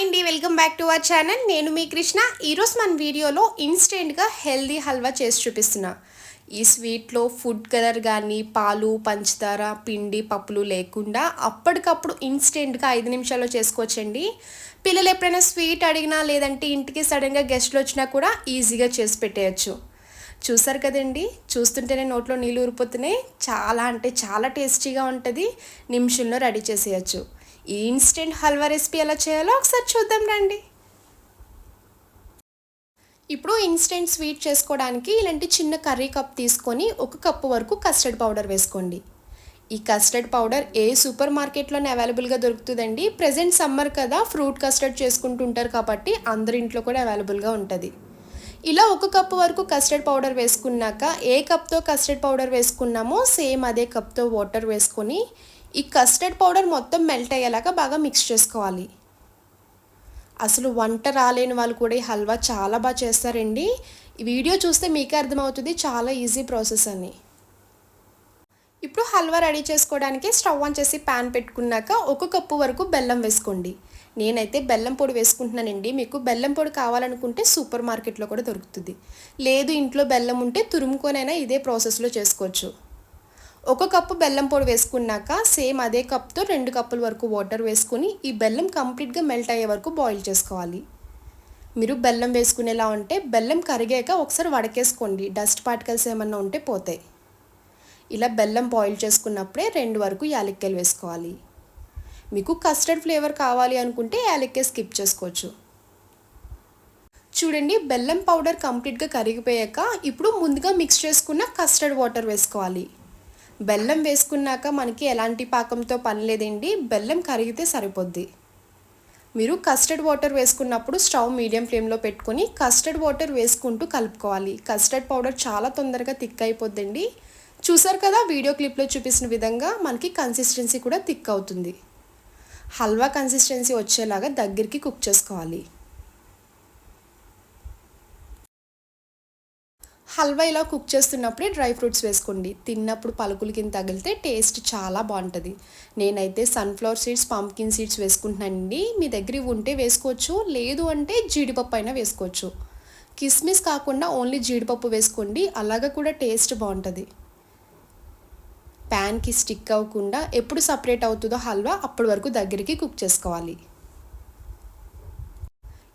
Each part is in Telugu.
హాయ్ అండి welcome back to our channel. నేను మీ కృష్ణ. ఈరోజు మన వీడియోలో ఇన్స్టెంట్గా హెల్దీ హల్వా చేసి చూపిస్తున్నా. ఈ స్వీట్లో ఫుడ్ కలర్ కానీ పాలు పంచదార పిండి పప్పులు లేకుండా అప్పటికప్పుడు ఇన్స్టెంట్గా ఐదు నిమిషాల్లో చేసుకోవచ్చండి. పిల్లలు ఎప్పుడైనా స్వీట్ అడిగినా లేదంటే ఇంటికి సడన్గా గెస్ట్లు వచ్చినా కూడా ఈజీగా చేసి పెట్టేయచ్చు. చూసారు కదండి? చూస్తుంటేనే నోట్లో నీళ్ళు ఊరిపోతున్నాయి. చాలా అంటే చాలా టేస్టీగా ఉంటుంది. నిమిషంలో రెడీ చేసేయచ్చు. ఈ ఇన్స్టెంట్ హల్వా రెసిపీ ఎలా చేయాలో ఒకసారి చూద్దాం రండి. ఇప్పుడు ఇన్స్టెంట్ స్వీట్ చేసుకోవడానికి ఇలాంటి చిన్న కర్రీ కప్ తీసుకొని ఒక కప్పు వరకు కస్టర్డ్ పౌడర్ వేసుకోండి. ఈ కస్టర్డ్ పౌడర్ ఏ సూపర్ మార్కెట్లోనే అవైలబుల్గా దొరుకుతుందండి? ప్రజెంట్ సమ్మర్ కదా ఫ్రూట్ కస్టర్డ్ చేసుకుంటుంటారు కాబట్టి అందరి ఇంట్లో కూడా అవైలబుల్గా ఉంటుంది. ఇలా ఒక కప్పు వరకు కస్టర్డ్ పౌడర్ వేసుకున్నాక ఏ కప్తో కస్టర్డ్ పౌడర్ వేసుకున్నామో సేమ్ అదే కప్తో వాటర్ వేసుకొని ఈ కస్టర్డ్ పౌడర్ మొత్తం మెల్ట్ అయ్యేలాగా బాగా మిక్స్ చేసుకోవాలి. అసలు వంట రాలేని వాళ్ళు కూడా ఈ హల్వా చాలా బాగా చేస్తారండి. ఈ వీడియో చూస్తే మీకే అర్థమవుతుంది చాలా ఈజీ ప్రాసెస్ అని. ఇప్పుడు హల్వా రెడీ చేసుకోవడానికి స్టవ్ ఆన్ చేసి ప్యాన్ పెట్టుకున్నాక ఒక కప్పు వరకు బెల్లం వేసుకోండి. నేనైతే బెల్లం పొడి వేసుకుంటున్నానండి. మీకు బెల్లం పొడి కావాలనుకుంటే సూపర్ మార్కెట్లో కూడా దొరుకుతుంది. లేదు ఇంట్లో బెల్లం ఉంటే తురుముకొనైనా ఇదే ప్రాసెస్లో చేసుకోవచ్చు. ఒక కప్పు బెల్లం పొడి వేసుకున్నాక సేమ్ అదే కప్తో రెండు కప్పుల వరకు వాటర్ వేసుకుని ఈ బెల్లం కంప్లీట్గా మెల్ట్ అయ్యే వరకు బాయిల్ చేసుకోవాలి. మీరు బెల్లం వేసుకునేలా ఉంటే బెల్లం కరిగాక ఒకసారి వడకేసుకోండి. డస్ట్ పార్టికల్స్ ఏమన్నా ఉంటే పోతాయి. ఇలా బెల్లం బాయిల్ చేసుకున్నప్పుడే రెండు వరకు యాలక్కాయలు వేసుకోవాలి. మీకు కస్టర్డ్ ఫ్లేవర్ కావాలి అనుకుంటే యాలక్కాయ స్కిప్ చేసుకోవచ్చు. చూడండి బెల్లం పౌడర్ కంప్లీట్గా కరిగిపోయాక ఇప్పుడు ముందుగా మిక్స్ చేసుకున్న కస్టర్డ్ వాటర్ వేసుకోవాలి. బెల్లం వేసుకున్నాక మనకి ఎలాంటి పాకంతో పని లేదండి. బెల్లం కరిగితే సరిపోద్ది. మీరు కస్టర్డ్ వాటర్ వేసుకున్నప్పుడు స్టవ్ మీడియం ఫ్లేమ్లో పెట్టుకొని కస్టర్డ్ వాటర్ వేసుకుంటూ కలుపుకోవాలి. కస్టర్డ్ పౌడర్ చాలా తొందరగా థిక్ అయిపోద్దండి. చూసారు కదా వీడియో క్లిప్లో చూపించిన విధంగా మనకి కన్సిస్టెన్సీ కూడా థిక్ అవుతుంది. హల్వా కన్సిస్టెన్సీ వచ్చేలాగా దగ్గరికి కుక్ చేసుకోవాలి. హల్వా ఇలా కుక్ చేస్తున్నప్పుడే డ్రై ఫ్రూట్స్ వేసుకోండి. తిన్నప్పుడు పలుకులు కింద తగిలితే టేస్ట్ చాలా బాగుంటుంది. నేనైతే సన్ఫ్లవర్ సీడ్స్ పంప్కిన్ సీడ్స్ వేసుకుంటున్నానండి. మీ దగ్గర ఉంటే వేసుకోవచ్చు. లేదు అంటే జీడిపప్పు అయినా వేసుకోవచ్చు. కిస్మిస్ కాకుండా ఓన్లీ జీడిపప్పు వేసుకోండి. అలాగా కూడా టేస్ట్ బాగుంటుంది. ప్యాన్కి స్టిక్ అవ్వకుండా ఎప్పుడు సపరేట్ అవుతుందో హల్వా అప్పటి వరకు దగ్గరికి కుక్ చేసుకోవాలి.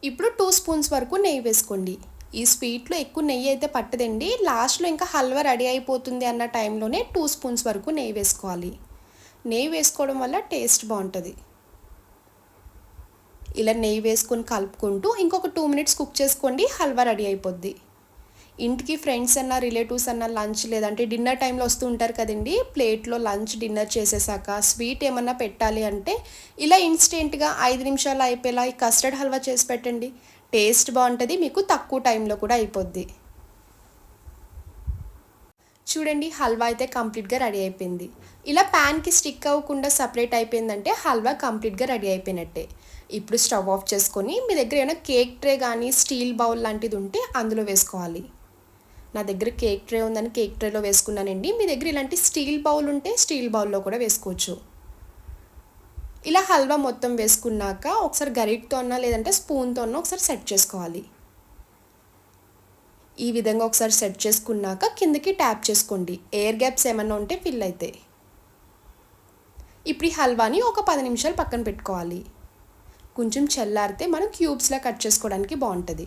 ఇప్పుడు టూ స్పూన్స్ వరకు నెయ్యి వేసుకోండి. ఈ స్వీట్లో ఎక్కువ నెయ్యి అయితే పట్టదండి. లాస్ట్లో ఇంకా హల్వా రెడీ అయిపోతుంది అన్న టైంలోనే టూ స్పూన్స్ వరకు నెయ్యి వేసుకోవాలి. నెయ్యి వేసుకోవడం వల్ల టేస్ట్ బాగుంటుంది. ఇలా నెయ్యి వేసుకొని కలుపుకుంటూ ఇంకొక టూ మినిట్స్ కుక్ చేసుకోండి హల్వా రెడీ అయిపోద్ది. ఇంటికి ఫ్రెండ్స్ అన్న రిలేటివ్స్ అన్న లంచ్ లేదంటే డిన్నర్ టైంలో వస్తూ ఉంటారు కదండి. ప్లేట్లో లంచ్ డిన్నర్ చేసేసాక స్వీట్ ఏమన్నా పెట్టాలి అంటే ఇలా ఇన్స్టెంట్గా ఐదు నిమిషాలు అయిపోయేలా ఈ కస్టర్డ్ హల్వా చేసి పెట్టండి. టేస్ట్ బాగుంటుంది మీకు తక్కువ టైంలో కూడా అయిపోద్ది. చూడండి హల్వా అయితే కంప్లీట్గా రెడీ అయిపోయింది. ఇలా ప్యాన్కి స్టిక్ అవ్వకుండా సపరేట్ అయిపోయిందంటే హల్వా కంప్లీట్గా రెడీ అయిపోయినట్టే. ఇప్పుడు స్టవ్ ఆఫ్ చేసుకొని మీ దగ్గర ఏమైనా కేక్ ట్రే కానీ స్టీల్ బౌల్ లాంటిది ఉంటే అందులో వేసుకోవాలి. నా దగ్గర కేక్ ట్రే ఉందని కేక్ ట్రేలో వేసుకున్నానండి. మీ దగ్గర ఇలాంటి స్టీల్ బౌల్ ఉంటే స్టీల్ బౌల్లో కూడా వేసుకోవచ్చు. ఇలా హల్వా మొత్తం వేసుకున్నాక ఒకసారి గరిటతో అన్నా లేదంటే స్పూన్తో అన్నా ఒకసారి సెట్ చేసుకోవాలి. ఈ విధంగా ఒకసారి సెట్ చేసుకున్నాక కిందకి ట్యాప్ చేసుకోండి. ఎయిర్ గ్యాప్స్ ఏమన్నా ఉంటే ఫిల్ అవుతాయి ఇప్పుడు ఈ హల్వాని ఒక పది నిమిషాలు పక్కన పెట్టుకోవాలి. కొంచెం చల్లారితే మనం క్యూబ్స్లా కట్ చేసుకోవడానికి బాగుంటుంది.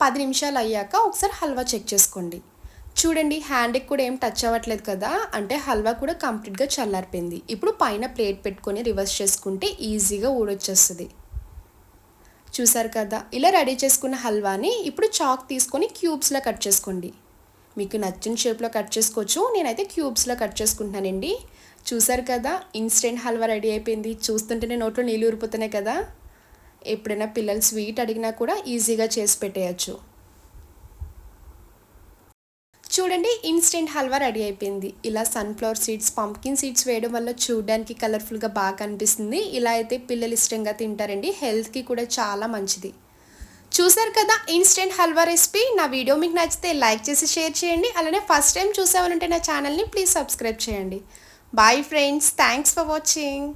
పది నిమిషాలు అయ్యాక ఒకసారి హల్వా చెక్ చేసుకోండి. చూడండి హ్యాండ్కి కూడా ఏం టచ్ అవ్వట్లేదు కదా? అంటే హల్వా కూడా కంప్లీట్గా చల్లారిపోయింది. ఇప్పుడు పైన ప్లేట్ పెట్టుకొని రివర్స్ చేసుకుంటే ఈజీగా ఊడొచ్చేస్తుంది. చూసారు కదా? ఇలా రెడీ చేసుకున్న హల్వాని ఇప్పుడు చాక్ తీసుకొని క్యూబ్స్లో కట్ చేసుకోండి. మీకు నచ్చిన షేప్లో కట్ చేసుకోవచ్చు. నేనైతే క్యూబ్స్లో కట్ చేసుకుంటున్నానండి. చూసారు కదా? ఇన్స్టెంట్ హల్వా రెడీ అయిపోయింది. చూస్తుంటేనే నోట్లో నీళ్ళు ఊరిపోతున్నాయి కదా? ఎప్పుడైనా పిల్లలు స్వీట్ అడిగినా కూడా ఈజీగా చేసి పెట్టేయచ్చు. చూడండి ఇన్స్టెంట్ హల్వా రెడీ అయిపోయింది. ఇలా సన్ఫ్లవర్ సీడ్స్ పంప్కిన్ సీడ్స్ వేయడం వల్ల చూడడానికి కలర్ఫుల్గా బాగా కనిపిస్తుంది ఇలా అయితే పిల్లలు ఇష్టంగా తింటారండి. హెల్త్కి కూడా చాలా మంచిది. చూసారు కదా ఇన్స్టెంట్ హల్వా రెసిపీ. నా వీడియో మీకు నచ్చితే లైక్ చేసి షేర్ చేయండి. అలానే ఫస్ట్ టైం చూసేవాలంటే నా ఛానల్ని ప్లీజ్ సబ్స్క్రైబ్ చేయండి. Bye friends thanks for watching